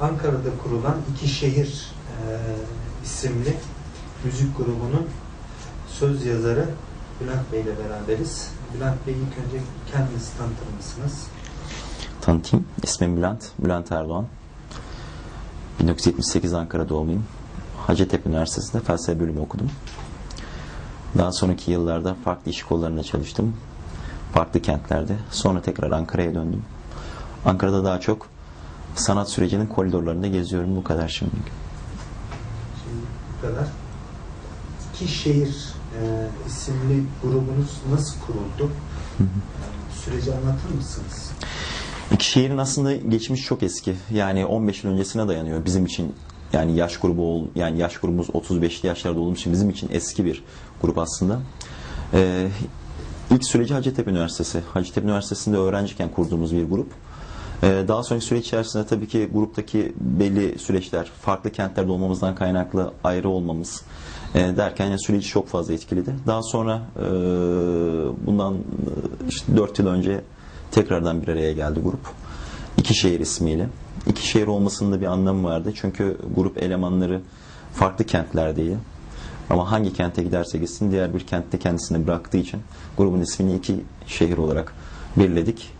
Ankara'da kurulan İki Şehir e, isimli müzik grubunun söz yazarı Bülent Bey ile beraberiz. Bülent Bey ilk önce kendinizi tanıtır mısınız? Tanıtayım. İsmim Bülent. Bülent Erdoğan. 1978 Ankara doğumluyum. Hacettepe Üniversitesi'nde felsefe bölümü okudum. Daha sonraki yıllarda farklı iş kollarında çalıştım. Farklı kentlerde. Sonra tekrar Ankara'ya döndüm. Ankara'da daha çok sanat sürecinin koridorlarında geziyorum. Bu kadar şimdi. Şimdi bu kadar. İki Şehir e, isimli grubunuz nasıl kuruldu? Yani süreci anlatır mısınız? İki şehrin aslında geçmiş çok eski. Yani 15 yıl öncesine dayanıyor bizim için. Yani yaş grubu yani yaş grubumuz 35'li yaşlarda olduğumuz için bizim için eski bir grup aslında. Ee, ilk süreci Hacettepe Üniversitesi. Hacettepe Üniversitesi'nde öğrenciyken kurduğumuz bir grup. Ee, daha sonraki süreç içerisinde tabii ki gruptaki belli süreçler, farklı kentlerde olmamızdan kaynaklı ayrı olmamız e, derken yani süreci çok fazla etkiledi. Daha sonra e, bundan e, işte 4 yıl önce tekrardan bir araya geldi grup. İki şehir ismiyle. İki şehir olmasının da bir anlamı vardı. Çünkü grup elemanları farklı kentlerdeydi. Ama hangi kente giderse gitsin diğer bir kentte kendisini bıraktığı için grubun ismini iki şehir olarak belirledik.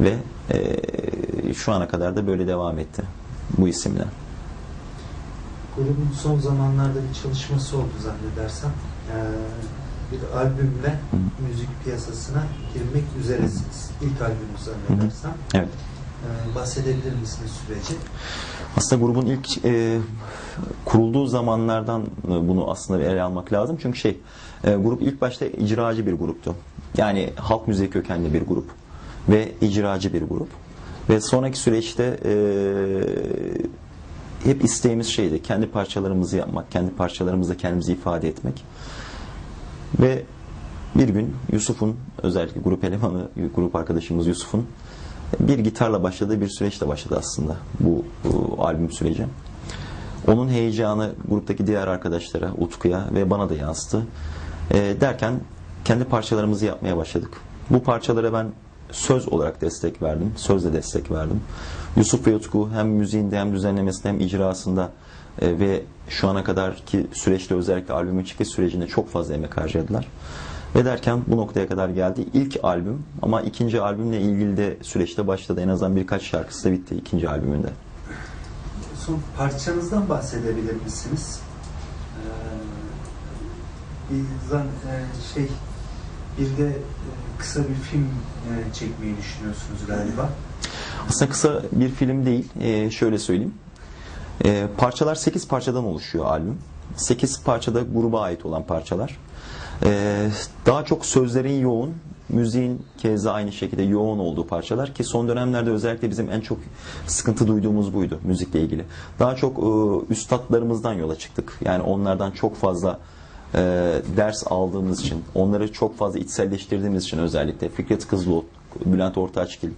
Ve e, şu ana kadar da böyle devam etti bu isimle. Grubun son zamanlarda bir çalışması oldu zannedersem. Ee, bir albümle müzik piyasasına girmek üzeresiniz. İlk albümünüz zannedersem. Evet. Ee, bahsedebilir misiniz süreci? Aslında grubun ilk e, kurulduğu zamanlardan e, bunu aslında ele almak lazım. Çünkü şey, e, grup ilk başta icracı bir gruptu. Yani halk müziği kökenli bir grup ve icracı bir grup. Ve sonraki süreçte e, hep isteğimiz şeydi, kendi parçalarımızı yapmak, kendi parçalarımızla kendimizi ifade etmek. Ve bir gün Yusuf'un, özellikle grup elemanı, grup arkadaşımız Yusuf'un bir gitarla başladığı bir süreçle başladı aslında bu, bu albüm süreci. Onun heyecanı gruptaki diğer arkadaşlara, Utku'ya ve bana da yansıdı. E, derken kendi parçalarımızı yapmaya başladık. Bu parçalara ben söz olarak destek verdim. Sözle destek verdim. Yusuf ve Utku hem müziğinde hem düzenlemesinde hem icrasında e, ve şu ana kadarki süreçte özellikle albümün çıkış sürecinde çok fazla emek harcadılar. Ve derken bu noktaya kadar geldi. İlk albüm ama ikinci albümle ilgili de süreçte başladı. En azından birkaç şarkısı da bitti ikinci albümünde. Son parçanızdan bahsedebilir misiniz? Ee, bir zan, e, şey bir de e, kısa bir film e, çekmeyi düşünüyorsunuz galiba. Aslında kısa bir film değil. Ee, şöyle söyleyeyim. Ee, parçalar 8 parçadan oluşuyor albüm. 8 parçada gruba ait olan parçalar. Ee, daha çok sözlerin yoğun, müziğin keza aynı şekilde yoğun olduğu parçalar ki son dönemlerde özellikle bizim en çok sıkıntı duyduğumuz buydu müzikle ilgili. Daha çok e, üstadlarımızdan yola çıktık. Yani onlardan çok fazla e, ders aldığımız için, onları çok fazla içselleştirdiğimiz için özellikle Fikret Kızılok, Bülent Ortaçgil,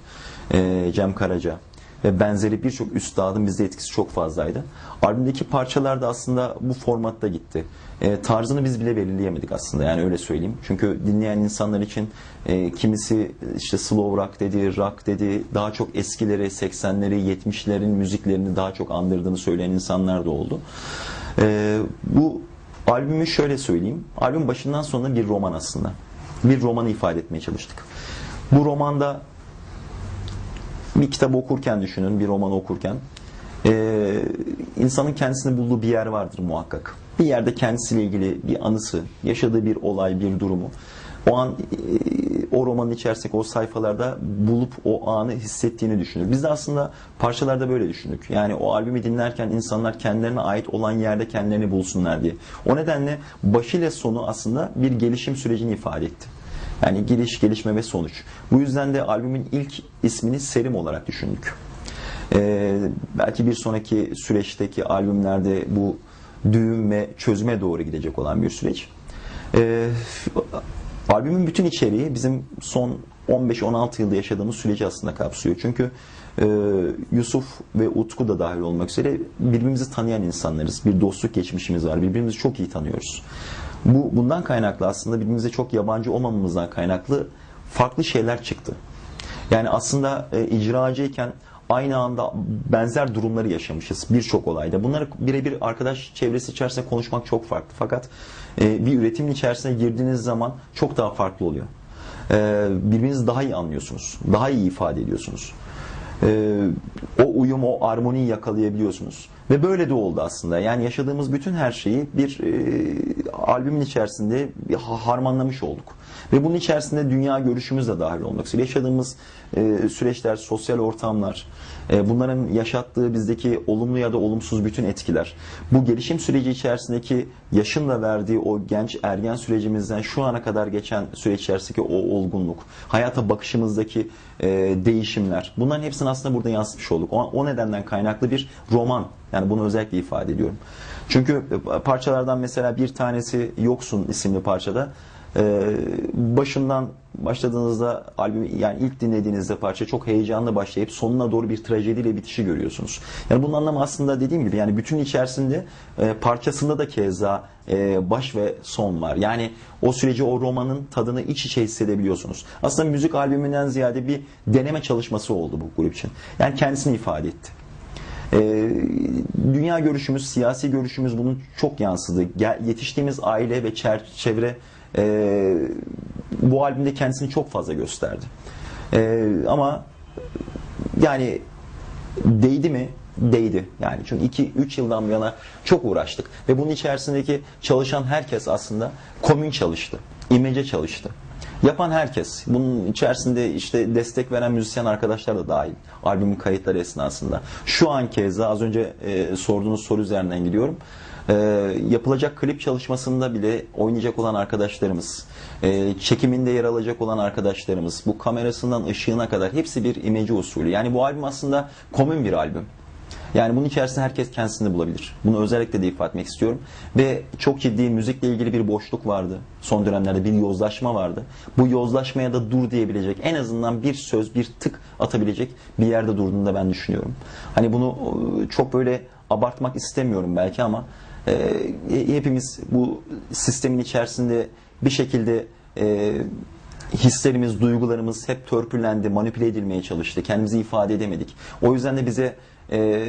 e, Cem Karaca ve benzeri birçok üstadın bizde etkisi çok fazlaydı. Albümdeki parçalar da aslında bu formatta gitti. E, tarzını biz bile belirleyemedik aslında yani öyle söyleyeyim. Çünkü dinleyen insanlar için e, kimisi işte slow rock dedi, rock dedi, daha çok eskileri 80'leri 70'lerin müziklerini daha çok andırdığını söyleyen insanlar da oldu. E, bu albümü şöyle söyleyeyim. Albüm başından sonuna bir roman aslında. Bir romanı ifade etmeye çalıştık. Bu romanda bir kitap okurken düşünün, bir roman okurken e, insanın kendisini bulduğu bir yer vardır muhakkak. Bir yerde kendisiyle ilgili bir anısı, yaşadığı bir olay, bir durumu o an e, o romanın içerisindeki o sayfalarda bulup o anı hissettiğini düşünür. Biz de aslında parçalarda böyle düşündük. Yani o albümü dinlerken insanlar kendilerine ait olan yerde kendilerini bulsunlar diye. O nedenle başı ile sonu aslında bir gelişim sürecini ifade etti. Yani giriş, gelişme ve sonuç. Bu yüzden de albümün ilk ismini Serim olarak düşündük. Ee, belki bir sonraki süreçteki albümlerde bu düğüm ve çözüme doğru gidecek olan bir süreç. Ee, albümün bütün içeriği bizim son 15-16 yılda yaşadığımız süreci aslında kapsıyor. Çünkü e, Yusuf ve Utku da dahil olmak üzere birbirimizi tanıyan insanlarız. Bir dostluk geçmişimiz var. Birbirimizi çok iyi tanıyoruz. Bu bundan kaynaklı aslında birbirimize çok yabancı olmamamızdan kaynaklı farklı şeyler çıktı. Yani aslında e, icracıyken aynı anda benzer durumları yaşamışız birçok olayda. Bunları birebir arkadaş çevresi içerisinde konuşmak çok farklı. Fakat bir üretimin içerisine girdiğiniz zaman çok daha farklı oluyor. E, birbirinizi daha iyi anlıyorsunuz. Daha iyi ifade ediyorsunuz. E, o uyum, o armoniyi yakalayabiliyorsunuz. Ve böyle de oldu aslında. Yani yaşadığımız bütün her şeyi bir e, albümün içerisinde bir ha- harmanlamış olduk. Ve bunun içerisinde dünya görüşümüz de dahil olmak üzere. Yaşadığımız e, süreçler, sosyal ortamlar, e, bunların yaşattığı bizdeki olumlu ya da olumsuz bütün etkiler. Bu gelişim süreci içerisindeki yaşın da verdiği o genç ergen sürecimizden şu ana kadar geçen süreç içerisindeki o olgunluk, hayata bakışımızdaki e, değişimler. Bunların hepsini aslında burada yansıtmış olduk. O, o nedenden kaynaklı bir roman. Yani bunu özellikle ifade ediyorum. Çünkü e, parçalardan mesela bir tanesi Yoksun isimli parçada ee, başından başladığınızda albüm yani ilk dinlediğinizde parça çok heyecanlı başlayıp sonuna doğru bir trajediyle bitişi görüyorsunuz. Yani bunun anlamı aslında dediğim gibi yani bütün içerisinde e, parçasında da keza e, baş ve son var. Yani o süreci o romanın tadını iç içe hissedebiliyorsunuz. Aslında müzik albümünden ziyade bir deneme çalışması oldu bu grup için. Yani kendisini ifade etti. Ee, dünya görüşümüz, siyasi görüşümüz bunun çok yansıdı. Yetiştiğimiz aile ve çevre e, bu albümde kendisini çok fazla gösterdi. E, ama yani değdi mi? Değdi. Yani çünkü 2-3 yıldan bu yana çok uğraştık. Ve bunun içerisindeki çalışan herkes aslında komün çalıştı. imece çalıştı. Yapan herkes. Bunun içerisinde işte destek veren müzisyen arkadaşlar da dahil. Albümün kayıtları esnasında. Şu an keza az önce e, sorduğunuz soru üzerinden gidiyorum. E, yapılacak klip çalışmasında bile oynayacak olan arkadaşlarımız, e, çekiminde yer alacak olan arkadaşlarımız, bu kamerasından ışığına kadar hepsi bir imece usulü. Yani bu albüm aslında komün bir albüm. Yani bunun içerisinde herkes kendisini bulabilir. Bunu özellikle de ifade etmek istiyorum. Ve çok ciddi müzikle ilgili bir boşluk vardı. Son dönemlerde bir yozlaşma vardı. Bu yozlaşmaya da dur diyebilecek, en azından bir söz, bir tık atabilecek bir yerde durduğunu da ben düşünüyorum. Hani bunu e, çok böyle abartmak istemiyorum belki ama e, hepimiz bu sistemin içerisinde bir şekilde e, hislerimiz, duygularımız hep törpülendi, manipüle edilmeye çalıştı. Kendimizi ifade edemedik. O yüzden de bize e,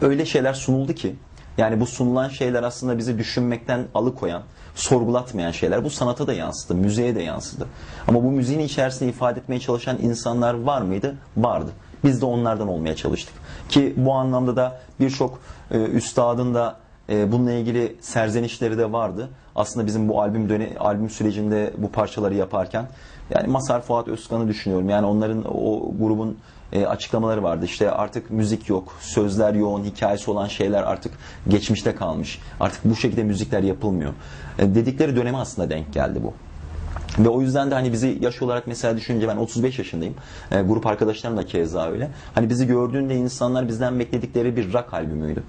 öyle şeyler sunuldu ki yani bu sunulan şeyler aslında bizi düşünmekten alıkoyan, sorgulatmayan şeyler. Bu sanata da yansıdı, müziğe de yansıdı. Ama bu müziğin içerisinde ifade etmeye çalışan insanlar var mıydı? Vardı. Biz de onlardan olmaya çalıştık. Ki bu anlamda da birçok e, üstadın da e, bununla ilgili serzenişleri de vardı. Aslında bizim bu albüm döne, albüm sürecinde bu parçaları yaparken yani Masar Fuat Özkan'ı düşünüyorum. Yani onların o grubun e, açıklamaları vardı. İşte artık müzik yok, sözler yoğun, hikayesi olan şeyler artık geçmişte kalmış. Artık bu şekilde müzikler yapılmıyor. E, dedikleri döneme aslında denk geldi bu. Ve o yüzden de hani bizi yaş olarak mesela düşününce ben 35 yaşındayım. E, grup arkadaşlarım da keza öyle. Hani bizi gördüğünde insanlar bizden bekledikleri bir rock albümüydü.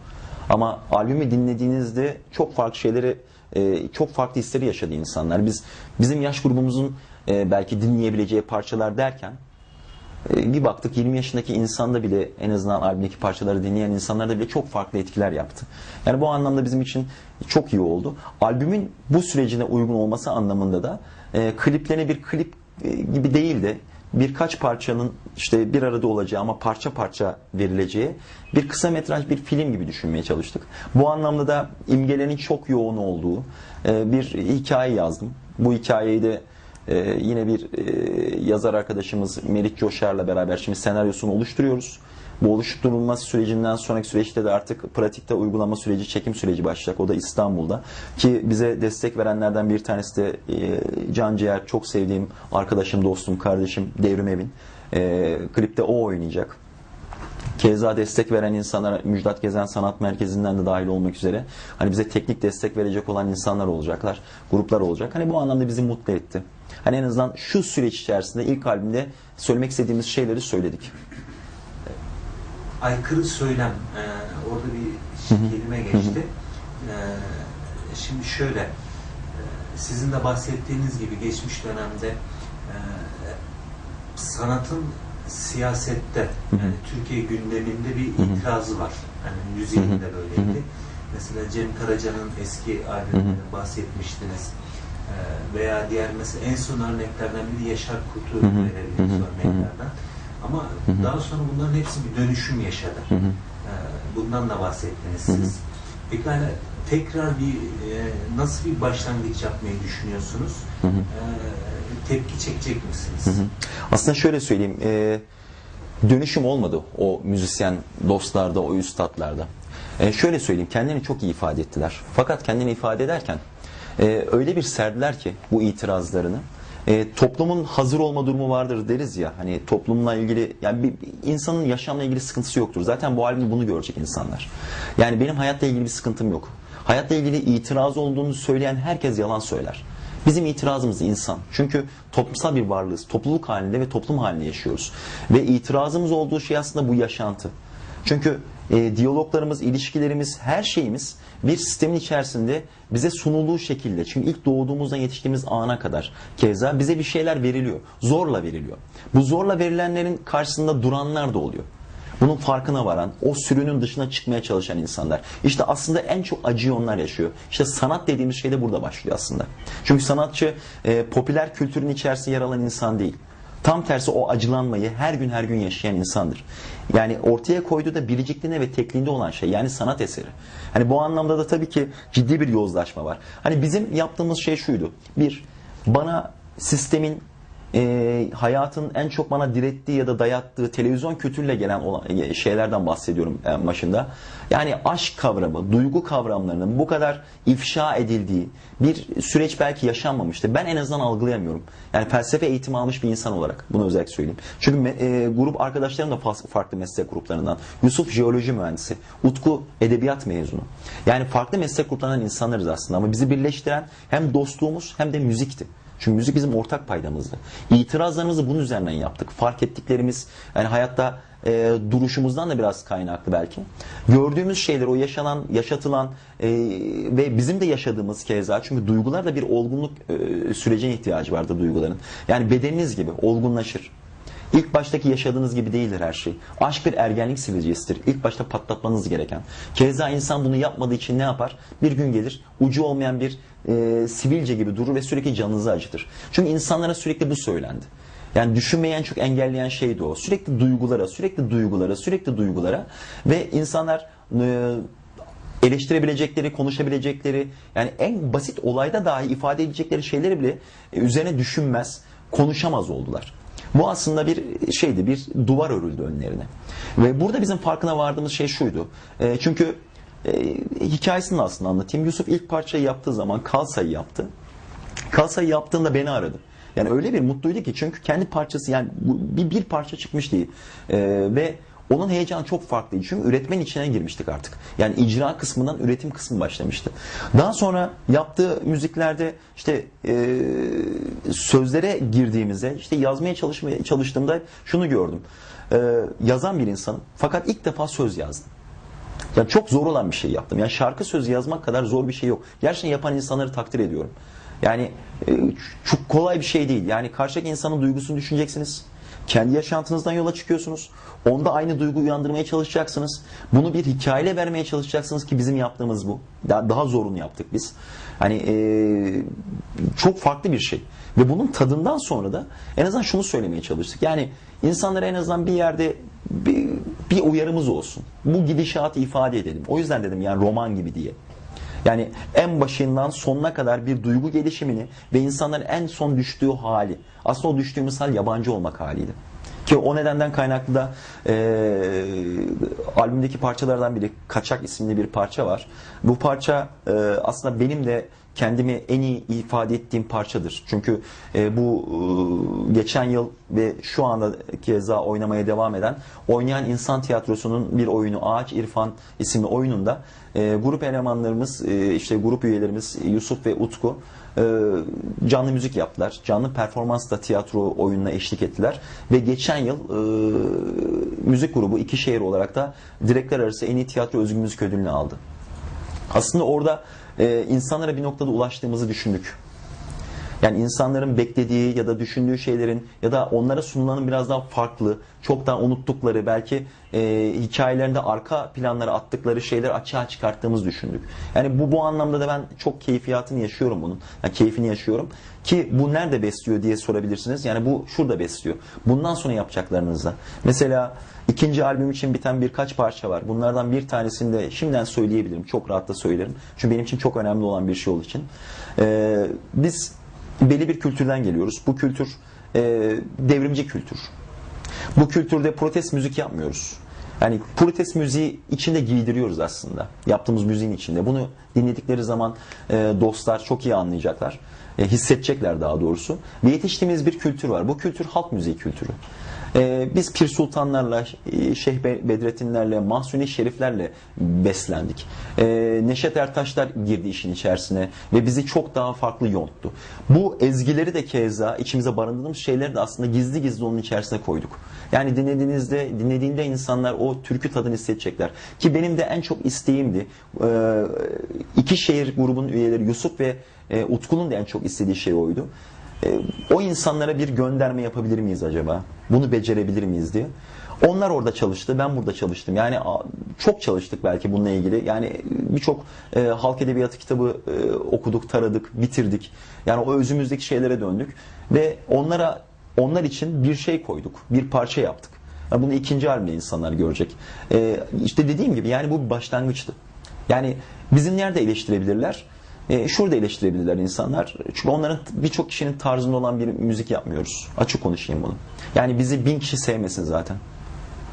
Ama albümü dinlediğinizde çok farklı şeyleri, e, çok farklı hisleri yaşadı insanlar. Biz bizim yaş grubumuzun e, belki dinleyebileceği parçalar derken bir baktık 20 yaşındaki insanda bile en azından albümdeki parçaları dinleyen insanlarda bile çok farklı etkiler yaptı. Yani bu anlamda bizim için çok iyi oldu. Albümün bu sürecine uygun olması anlamında da e, kliplerine bir klip e, gibi değil de birkaç parçanın işte bir arada olacağı ama parça parça verileceği bir kısa metraj bir film gibi düşünmeye çalıştık. Bu anlamda da imgelerin çok yoğun olduğu e, bir hikaye yazdım. Bu hikayeyi de ee, yine bir e, yazar arkadaşımız Merit Coşar'la beraber şimdi senaryosunu oluşturuyoruz. Bu oluşturulma sürecinden sonraki süreçte de artık pratikte uygulama süreci, çekim süreci başlayacak. O da İstanbul'da. Ki bize destek verenlerden bir tanesi de e, Can Ciğer, çok sevdiğim arkadaşım, dostum, kardeşim Devrim Evin. E, klipte o oynayacak. Keza destek veren insanlar Müjdat Gezen Sanat Merkezi'nden de dahil olmak üzere hani bize teknik destek verecek olan insanlar olacaklar, gruplar olacak. Hani bu anlamda bizi mutlu etti. Hani en azından şu süreç içerisinde ilk albümde söylemek istediğimiz şeyleri söyledik. aykırı söylem e, orada bir kelime geçti. E, şimdi şöyle e, sizin de bahsettiğiniz gibi geçmiş dönemde e, sanatın siyasette yani Türkiye gündeminde bir itirazı var. Yani müziğin de böyleydi. Mesela Cem Karaca'nın eski albümlerinden bahsetmiştiniz. E, veya diğer mesela en son örneklerden biri Yaşar Kurt'u verebiliriz örneklerden. Ama daha sonra bunların hepsi bir dönüşüm yaşadı. Hı hı. Ee, Bundan da bahsettiniz Hı hı. siz. Peki hani tekrar bir e, nasıl bir başlangıç yapmayı düşünüyorsunuz? Hı hı. Ee, Tepki çekecek misiniz? Hı hı. Aslında şöyle söyleyeyim, e, dönüşüm olmadı o müzisyen dostlarda, o üstadlarda. E, şöyle söyleyeyim, kendilerini çok iyi ifade ettiler. Fakat kendini ifade ederken e, öyle bir serdiler ki bu itirazlarını. E, toplumun hazır olma durumu vardır deriz ya. Hani toplumla ilgili, yani bir, bir insanın yaşamla ilgili sıkıntısı yoktur. Zaten bu albümde bunu görecek insanlar. Yani benim hayatla ilgili bir sıkıntım yok. Hayatla ilgili itiraz olduğunu söyleyen herkes yalan söyler. Bizim itirazımız insan. Çünkü toplumsal bir varlığız. Topluluk halinde ve toplum halinde yaşıyoruz. Ve itirazımız olduğu şey aslında bu yaşantı. Çünkü e, diyaloglarımız, ilişkilerimiz, her şeyimiz bir sistemin içerisinde bize sunulduğu şekilde. Çünkü ilk doğduğumuzdan yetiştiğimiz ana kadar keza bize bir şeyler veriliyor. Zorla veriliyor. Bu zorla verilenlerin karşısında duranlar da oluyor. Bunun farkına varan, o sürünün dışına çıkmaya çalışan insanlar. İşte aslında en çok acıyı onlar yaşıyor. İşte sanat dediğimiz şey de burada başlıyor aslında. Çünkü sanatçı e, popüler kültürün içerisinde yer alan insan değil. Tam tersi o acılanmayı her gün her gün yaşayan insandır. Yani ortaya koyduğu da biricikliğine ve tekliğinde olan şey yani sanat eseri. Hani bu anlamda da tabii ki ciddi bir yozlaşma var. Hani bizim yaptığımız şey şuydu. Bir, bana sistemin e, hayatın en çok bana direttiği ya da dayattığı televizyon kültürüyle gelen olan e, şeylerden bahsediyorum en başında. Yani aşk kavramı, duygu kavramlarının bu kadar ifşa edildiği bir süreç belki yaşanmamıştı. Ben en azından algılayamıyorum. Yani felsefe eğitimi almış bir insan olarak bunu özellikle söyleyeyim. Çünkü e, grup arkadaşlarım da fa- farklı meslek gruplarından. Yusuf jeoloji mühendisi, Utku edebiyat mezunu. Yani farklı meslek gruplarından insanlarız aslında ama bizi birleştiren hem dostluğumuz hem de müzikti. Çünkü müzik bizim ortak paydamızdı. İtirazlarımızı bunun üzerinden yaptık. Fark ettiklerimiz yani hayatta e, duruşumuzdan da biraz kaynaklı belki. Gördüğümüz şeyler, o yaşanan, yaşatılan e, ve bizim de yaşadığımız keza çünkü duygular da bir olgunluk e, sürecine ihtiyacı vardır duyguların. Yani bedeniniz gibi olgunlaşır. İlk baştaki yaşadığınız gibi değildir her şey. Aşk bir ergenlik sivilcesidir. İlk başta patlatmanız gereken. Keza insan bunu yapmadığı için ne yapar? Bir gün gelir ucu olmayan bir e, sivilce gibi durur ve sürekli canınızı acıtır. Çünkü insanlara sürekli bu söylendi. Yani düşünmeyi en çok engelleyen şey de o. Sürekli duygulara, sürekli duygulara, sürekli duygulara ve insanlar e, eleştirebilecekleri, konuşabilecekleri yani en basit olayda dahi ifade edecekleri şeyleri bile e, üzerine düşünmez, konuşamaz oldular. Bu aslında bir şeydi, bir duvar örüldü önlerine. Ve burada bizim farkına vardığımız şey şuydu. E, çünkü e, hikayesini aslında anlatayım. Yusuf ilk parçayı yaptığı zaman Kalsa'yı yaptı. Kalsa'yı yaptığında beni aradı. Yani öyle bir mutluydu ki çünkü kendi parçası yani bir, bir parça çıkmış değil. E, ve onun heyecanı çok farklıydı. Çünkü üretmenin içine girmiştik artık. Yani icra kısmından üretim kısmı başlamıştı. Daha sonra yaptığı müziklerde işte e, sözlere girdiğimizde işte yazmaya çalışmaya çalıştığımda şunu gördüm. E, yazan bir insanım. Fakat ilk defa söz yazdım. Yani çok zor olan bir şey yaptım. Yani şarkı sözü yazmak kadar zor bir şey yok. Gerçekten yapan insanları takdir ediyorum. Yani e, çok kolay bir şey değil. Yani karşıdaki insanın duygusunu düşüneceksiniz. Kendi yaşantınızdan yola çıkıyorsunuz. Onda aynı duygu uyandırmaya çalışacaksınız. Bunu bir hikayeyle vermeye çalışacaksınız ki bizim yaptığımız bu. Daha, daha zorunu yaptık biz. Hani e, çok farklı bir şey. Ve bunun tadından sonra da en azından şunu söylemeye çalıştık. Yani insanlara en azından bir yerde bir, bir uyarımız olsun. Bu gidişatı ifade edelim. O yüzden dedim yani roman gibi diye. Yani en başından sonuna kadar bir duygu gelişimini ve insanların en son düştüğü hali. Aslında o düştüğümüz hal yabancı olmak haliydi. Ki o nedenden kaynaklı da e, albümdeki parçalardan biri Kaçak isimli bir parça var. Bu parça e, aslında benim de kendimi en iyi ifade ettiğim parçadır. Çünkü e, bu e, geçen yıl ve şu anda keza oynamaya devam eden Oynayan İnsan Tiyatrosu'nun bir oyunu Ağaç İrfan isimli oyununda e, grup elemanlarımız e, işte grup üyelerimiz Yusuf ve Utku e, canlı müzik yaptılar. Canlı performansla tiyatro oyununa eşlik ettiler. Ve geçen yıl e, müzik grubu iki şehir olarak da direktler arası en iyi tiyatro özgün müzik ödülünü aldı. Aslında orada e, insanlara bir noktada ulaştığımızı düşündük. Yani insanların beklediği ya da düşündüğü şeylerin ya da onlara sunulanın biraz daha farklı, çok daha unuttukları, belki e, hikayelerinde arka planlara attıkları şeyleri açığa çıkarttığımız düşündük. Yani bu bu anlamda da ben çok keyfiyatını yaşıyorum bunun. Yani keyfini yaşıyorum. Ki bu nerede besliyor diye sorabilirsiniz. Yani bu şurada besliyor. Bundan sonra yapacaklarınızda. Mesela ikinci albüm için biten birkaç parça var. Bunlardan bir tanesini de şimdiden söyleyebilirim. Çok rahat da söylerim. Çünkü benim için çok önemli olan bir şey olduğu için. Ee, biz belli bir kültürden geliyoruz. Bu kültür e, devrimci kültür. Bu kültürde protest müzik yapmıyoruz. Yani protest müziği içinde giydiriyoruz aslında. Yaptığımız müziğin içinde. Bunu dinledikleri zaman e, dostlar çok iyi anlayacaklar. E, hissedecekler daha doğrusu. Ve yetiştiğimiz bir kültür var. Bu kültür halk müziği kültürü. E, biz Pir Sultanlarla, e, Şeyh Be- Bedrettinlerle, Mahsuni Şeriflerle beslendik. E, Neşet Ertaşlar girdi işin içerisine ve bizi çok daha farklı yonttu. Bu ezgileri de keza içimize barındırdığımız şeyleri de aslında gizli gizli onun içerisine koyduk. Yani dinlediğinizde, dinlediğinde insanlar o türkü tadını hissedecekler. Ki benim de en çok isteğimdi. E, iki şehir grubunun üyeleri Yusuf ve e, Utku'nun da en çok istediği şey oydu. E, o insanlara bir gönderme yapabilir miyiz acaba? Bunu becerebilir miyiz diye. Onlar orada çalıştı, ben burada çalıştım. Yani çok çalıştık belki bununla ilgili. Yani birçok e, halk edebiyatı kitabı e, okuduk, taradık, bitirdik. Yani o özümüzdeki şeylere döndük ve onlara onlar için bir şey koyduk, bir parça yaptık. Yani bunu ikinci albümde insanlar görecek. E, işte dediğim gibi yani bu başlangıçtı. Yani bizim nerede eleştirebilirler? E, şurada eleştirebilirler insanlar. Çünkü onların birçok kişinin tarzında olan bir müzik yapmıyoruz. Açık konuşayım bunu. Yani bizi bin kişi sevmesin zaten.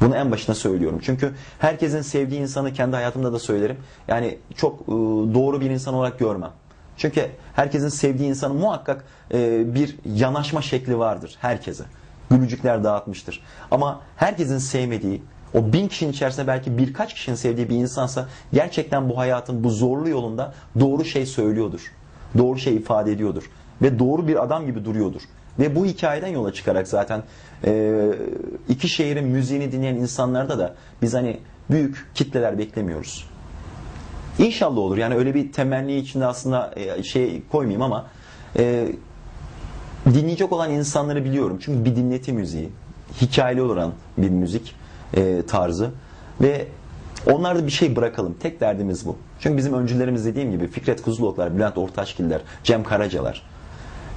Bunu en başına söylüyorum. Çünkü herkesin sevdiği insanı kendi hayatımda da söylerim. Yani çok e, doğru bir insan olarak görmem. Çünkü herkesin sevdiği insanın muhakkak e, bir yanaşma şekli vardır herkese. Gülücükler dağıtmıştır. Ama herkesin sevmediği, o bin kişinin içerisinde belki birkaç kişinin sevdiği bir insansa gerçekten bu hayatın bu zorlu yolunda doğru şey söylüyordur. Doğru şey ifade ediyordur. Ve doğru bir adam gibi duruyordur. Ve bu hikayeden yola çıkarak zaten iki şehrin müziğini dinleyen insanlarda da biz hani büyük kitleler beklemiyoruz. İnşallah olur. Yani öyle bir temenni içinde aslında şey koymayayım ama e, dinleyecek olan insanları biliyorum. Çünkü bir dinleti müziği, hikayeli olan bir müzik e, tarzı ve onlarda bir şey bırakalım. Tek derdimiz bu. Çünkü bizim öncülerimiz dediğim gibi Fikret Kuzuloklar, Bülent Ortaçgiller, Cem Karacalar.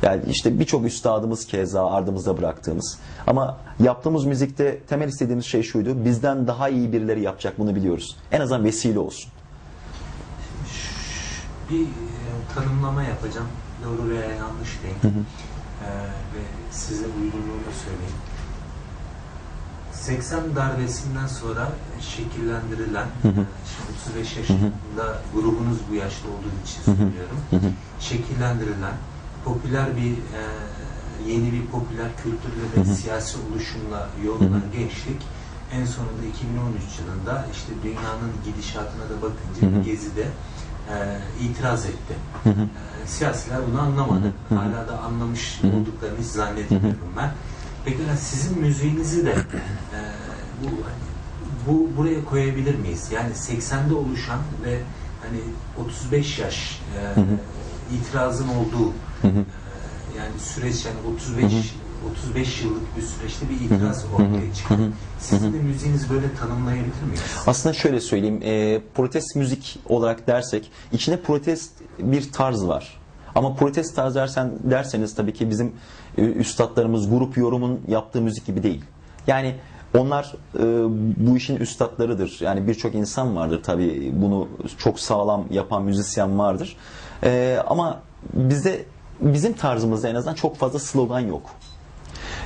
Yani işte birçok üstadımız keza ardımızda bıraktığımız. Ama yaptığımız müzikte temel istediğimiz şey şuydu. Bizden daha iyi birileri yapacak bunu biliyoruz. En azından vesile olsun. Bir e, tanımlama yapacağım. Doğru veya yanlış değil. Hı hı. E, ve size uygunluğunu söyleyeyim. 80 darbesinden sonra şekillendirilen, Hı hı. e, şimdi 35 yaşında grubunuz bu yaşta olduğu için Hı hı. söylüyorum. Hı hı. şekillendirilen popüler bir e, yeni bir popüler kültürle ve Hı hı. siyasi oluşumla Hı hı. gençlik en sonunda 2013 yılında işte dünyanın gidişatına da bakınca Hı hı. Gezi'de e, itiraz etti. Hı hı. E, siyasiler bunu anlamadı. Hı hı. Hala da anlamış Hı hı. olduklarını hiç zannetmiyorum ben. Peki sizin müziğinizi de e, bu bu buraya koyabilir miyiz? Yani 80'de oluşan ve hani 35 yaş e, Hı hı. itirazın olduğu Hı hı. e, yani süreç yani 35 Hı hı. 35 yıllık bir süreçte bir itiraz ortaya hı. Sizin de müziğinizi böyle tanımlayabilir miyiz? Aslında şöyle söyleyeyim, e, protest müzik olarak dersek içinde protest bir tarz var. Ama protest tarz dersen, derseniz tabii ki bizim üstadlarımız grup yorumun yaptığı müzik gibi değil. Yani onlar e, bu işin üstadlarıdır. Yani birçok insan vardır tabii bunu çok sağlam yapan müzisyen vardır. E, ama bize bizim tarzımızda en azından çok fazla slogan yok.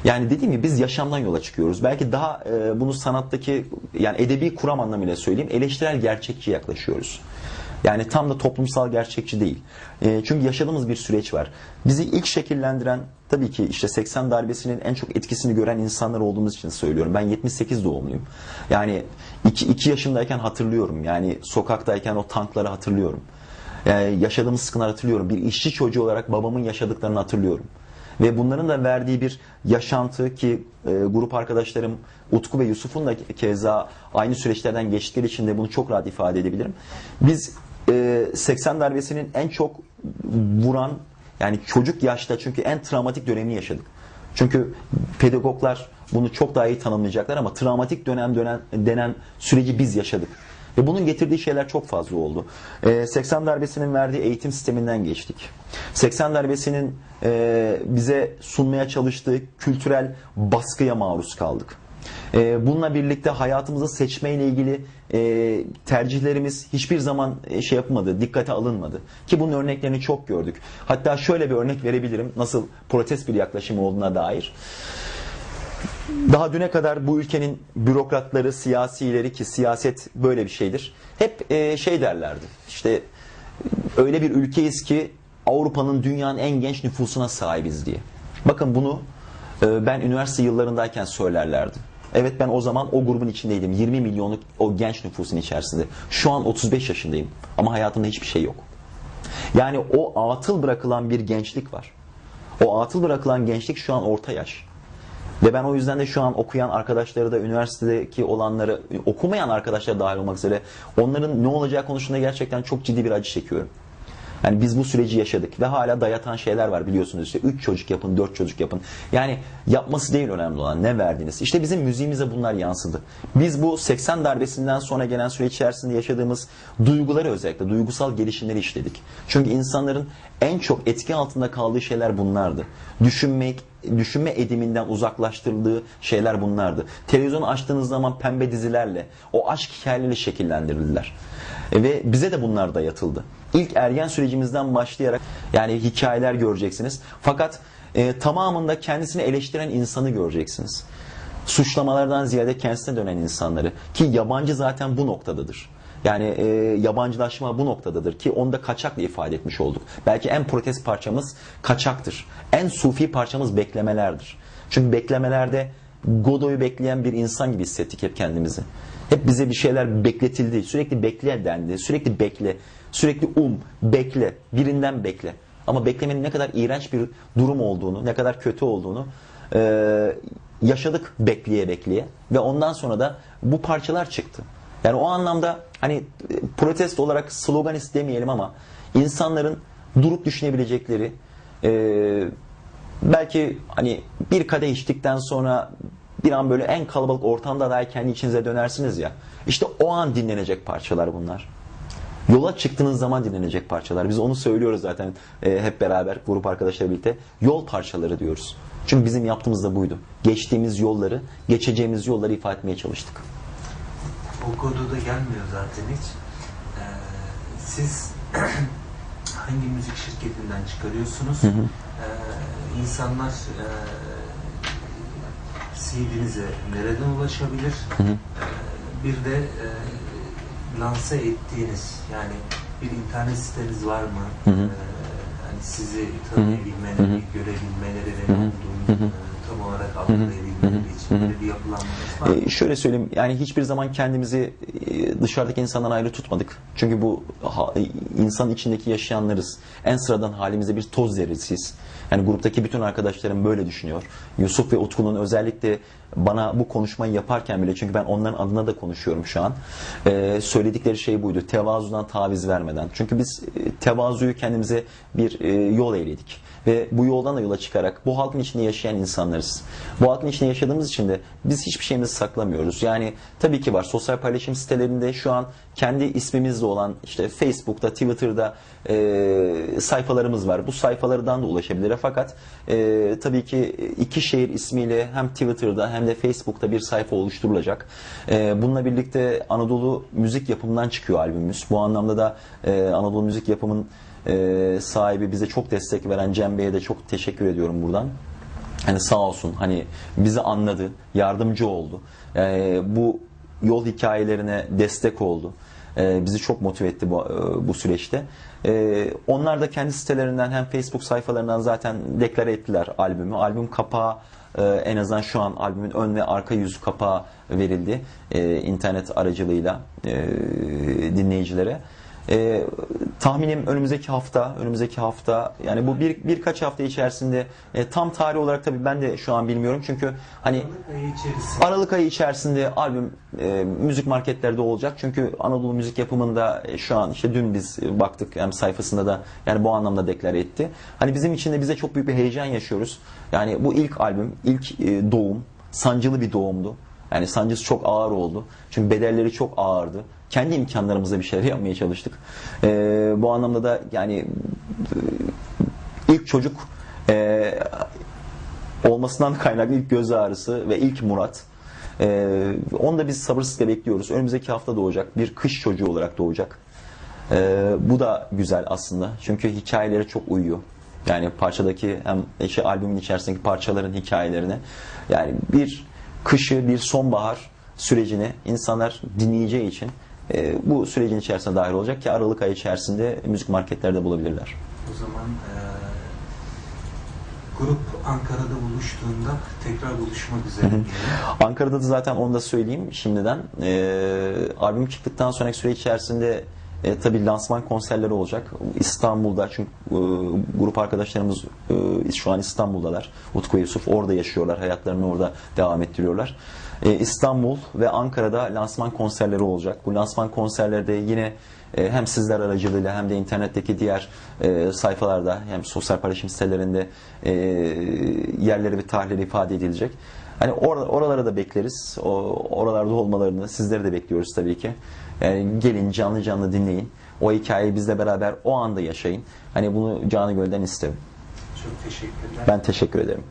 Yani dediğim gibi biz yaşamdan yola çıkıyoruz. Belki daha e, bunu sanattaki yani edebi kuram anlamıyla söyleyeyim eleştirel gerçekçi yaklaşıyoruz. Yani tam da toplumsal gerçekçi değil. E, çünkü yaşadığımız bir süreç var. Bizi ilk şekillendiren tabii ki işte 80 darbesinin en çok etkisini gören insanlar olduğumuz için söylüyorum. Ben 78 doğumluyum. Yani 2 yaşındayken hatırlıyorum. Yani sokaktayken o tankları hatırlıyorum. Yani yaşadığımız sıkıntıları hatırlıyorum. Bir işçi çocuğu olarak babamın yaşadıklarını hatırlıyorum. Ve bunların da verdiği bir yaşantı ki e, grup arkadaşlarım Utku ve Yusuf'un da keza aynı süreçlerden geçtikleri için de bunu çok rahat ifade edebilirim. Biz e, 80 darbesinin en çok vuran Yani çocuk yaşta çünkü en travmatik dönemini yaşadık. Çünkü pedagoglar bunu çok daha iyi tanımlayacaklar ama travmatik dönem dönen, denen süreci biz yaşadık. Ve bunun getirdiği şeyler çok fazla oldu. Ee, 80 darbesinin verdiği eğitim sisteminden geçtik. 80 darbesinin e, bize sunmaya çalıştığı kültürel baskıya maruz kaldık. Ee, bununla birlikte hayatımızı seçmeyle ilgili e, tercihlerimiz hiçbir zaman e, şey yapılmadı, dikkate alınmadı. Ki bunun örneklerini çok gördük. Hatta şöyle bir örnek verebilirim nasıl protest bir yaklaşım olduğuna dair. Daha düne kadar bu ülkenin bürokratları, siyasileri ki siyaset böyle bir şeydir. Hep e, şey derlerdi. İşte öyle bir ülkeyiz ki Avrupa'nın dünyanın en genç nüfusuna sahibiz diye. Bakın bunu e, ben üniversite yıllarındayken söylerlerdi. Evet ben o zaman o grubun içindeydim. 20 milyonluk o genç nüfusun içerisinde. Şu an 35 yaşındayım ama hayatımda hiçbir şey yok. Yani o atıl bırakılan bir gençlik var. O atıl bırakılan gençlik şu an orta yaş. Ve ben o yüzden de şu an okuyan arkadaşları da üniversitedeki olanları, okumayan arkadaşlar dahil olmak üzere onların ne olacağı konusunda gerçekten çok ciddi bir acı çekiyorum. Yani biz bu süreci yaşadık ve hala dayatan şeyler var biliyorsunuz işte 3 çocuk yapın, 4 çocuk yapın. Yani yapması değil önemli olan ne verdiniz. İşte bizim müziğimize bunlar yansıdı. Biz bu 80 darbesinden sonra gelen süreç içerisinde yaşadığımız duyguları özellikle duygusal gelişimleri işledik. Çünkü insanların en çok etki altında kaldığı şeyler bunlardı. Düşünmek, düşünme ediminden uzaklaştırıldığı şeyler bunlardı. Televizyon açtığınız zaman pembe dizilerle, o aşk hikayeleriyle şekillendirildiler. E, ve bize de bunlar da yatıldı. İlk ergen sürecimizden başlayarak yani hikayeler göreceksiniz. Fakat e, tamamında kendisini eleştiren insanı göreceksiniz. Suçlamalardan ziyade kendisine dönen insanları. Ki yabancı zaten bu noktadadır. Yani e, yabancılaşma bu noktadadır ki onu da kaçakla ifade etmiş olduk. Belki en protest parçamız kaçaktır. En sufi parçamız beklemelerdir. Çünkü beklemelerde Godoy'u bekleyen bir insan gibi hissettik hep kendimizi. Hep bize bir şeyler bekletildi. Sürekli bekle dendi. Sürekli bekle. Sürekli um, bekle. Birinden bekle. Ama beklemenin ne kadar iğrenç bir durum olduğunu, ne kadar kötü olduğunu e, yaşadık bekleye bekleye. Ve ondan sonra da bu parçalar çıktı. Yani o anlamda hani e, protest olarak sloganist demeyelim ama insanların durup düşünebilecekleri e, belki hani bir kadeh içtikten sonra bir an böyle en kalabalık ortamda dahi kendi içinize dönersiniz ya. İşte o an dinlenecek parçalar bunlar. Yola çıktığınız zaman dinlenecek parçalar. Biz onu söylüyoruz zaten e, hep beraber grup arkadaşlarla birlikte. Yol parçaları diyoruz. Çünkü bizim yaptığımız da buydu. Geçtiğimiz yolları, geçeceğimiz yolları ifade etmeye çalıştık. O kodu da gelmiyor zaten hiç. Ee, siz hangi müzik şirketinden çıkarıyorsunuz? hı. Ee, insanlar e, CD'nize nereden ulaşabilir? Hı hı. Ee, bir de e, lanse ettiğiniz yani bir internet siteniz var mı? Hı hı. Ee, hani sizi tanıyabilmeleri, Hı hı. görebilmeleri ve Hı hı. Hı hı. e, tam olarak algılayabilmeleri Ee, şöyle söyleyeyim yani hiçbir zaman kendimizi e, dışarıdaki insandan ayrı tutmadık. Çünkü bu e, insan içindeki yaşayanlarız. En sıradan halimizde bir toz zerresiyiz. Yani gruptaki bütün arkadaşlarım böyle düşünüyor. Yusuf ve Utku'nun özellikle bana bu konuşmayı yaparken bile çünkü ben onların adına da konuşuyorum şu an. Ee, söyledikleri şey buydu. Tevazudan taviz vermeden. Çünkü biz e, tevazuyu kendimize bir e, yol eyledik. Ve bu yoldan da yola çıkarak bu halkın içinde yaşayan insanlarız. Bu halkın içinde yaşadığımız için de biz hiçbir şeyimizi saklamıyoruz. Yani tabii ki var sosyal paylaşım sitelerinde şu an kendi ismimizle olan işte Facebook'ta, Twitter'da e, sayfalarımız var. Bu sayfalardan da ulaşabilir. Fakat e, tabii ki iki şehir ismiyle hem Twitter'da hem de Facebook'ta bir sayfa oluşturulacak. E, bununla birlikte Anadolu müzik yapımından çıkıyor albümümüz. Bu anlamda da e, Anadolu müzik yapımın e, sahibi bize çok destek veren Cem Bey'e de çok teşekkür ediyorum buradan. Hani sağ olsun hani bizi anladı, yardımcı oldu. E, bu yol hikayelerine destek oldu. E, bizi çok motive etti bu, e, bu süreçte. E, onlar da kendi sitelerinden hem Facebook sayfalarından zaten deklare ettiler albümü. Albüm kapağı e, en azından şu an albümün ön ve arka yüzü kapağı verildi e, internet aracılığıyla e, dinleyicilere. E, tahminim önümüzdeki hafta, önümüzdeki hafta yani bu bir birkaç hafta içerisinde e, tam tarih olarak tabii ben de şu an bilmiyorum çünkü hani Aralık ayı içerisinde Aralık ayı içerisinde albüm e, müzik marketlerde olacak. Çünkü Anadolu müzik yapımında e, şu an işte dün biz e, baktık hem sayfasında da yani bu anlamda deklare etti. Hani bizim için de bize çok büyük bir heyecan yaşıyoruz. Yani bu ilk albüm, ilk e, doğum, sancılı bir doğumdu. Yani sancısı çok ağır oldu. Çünkü bedelleri çok ağırdı. Kendi imkanlarımızla bir şeyler yapmaya çalıştık. E, bu anlamda da yani e, ilk çocuk e, olmasından kaynaklı ilk göz ağrısı ve ilk Murat. Ee, onu da biz sabırsızlıkla bekliyoruz. Önümüzdeki hafta doğacak. Bir kış çocuğu olarak doğacak. Ee, bu da güzel aslında. Çünkü hikayeleri çok uyuyor. Yani parçadaki hem işte albümün içerisindeki parçaların hikayelerine. Yani bir kışı, bir sonbahar sürecini insanlar dinleyeceği için e, bu sürecin içerisine dahil olacak ki Aralık ayı içerisinde müzik marketlerde bulabilirler. o zaman e, grup Ankara'da buluştuğunda tekrar buluşmak üzere. diyelim. Ankara'da da zaten onu da söyleyeyim şimdiden. Ee, albüm çıktıktan sonraki süre içerisinde e, tabii lansman konserleri olacak. İstanbul'da çünkü e, grup arkadaşlarımız e, şu an İstanbul'dalar. Utku Yusuf orada yaşıyorlar. Hayatlarını orada devam ettiriyorlar. E, İstanbul ve Ankara'da lansman konserleri olacak. Bu lansman konserlerde yine e, hem sizler aracılığıyla hem de internetteki diğer e, sayfalarda hem sosyal paylaşım sitelerinde e, yerleri ve tarihleri ifade edilecek. Hani or- oralara da bekleriz. O, oralarda olmalarını sizleri de bekliyoruz tabii ki. Yani gelin canlı canlı dinleyin. O hikayeyi bizle beraber o anda yaşayın. Hani bunu canı gölden isterim. Çok teşekkürler. Ben teşekkür ederim.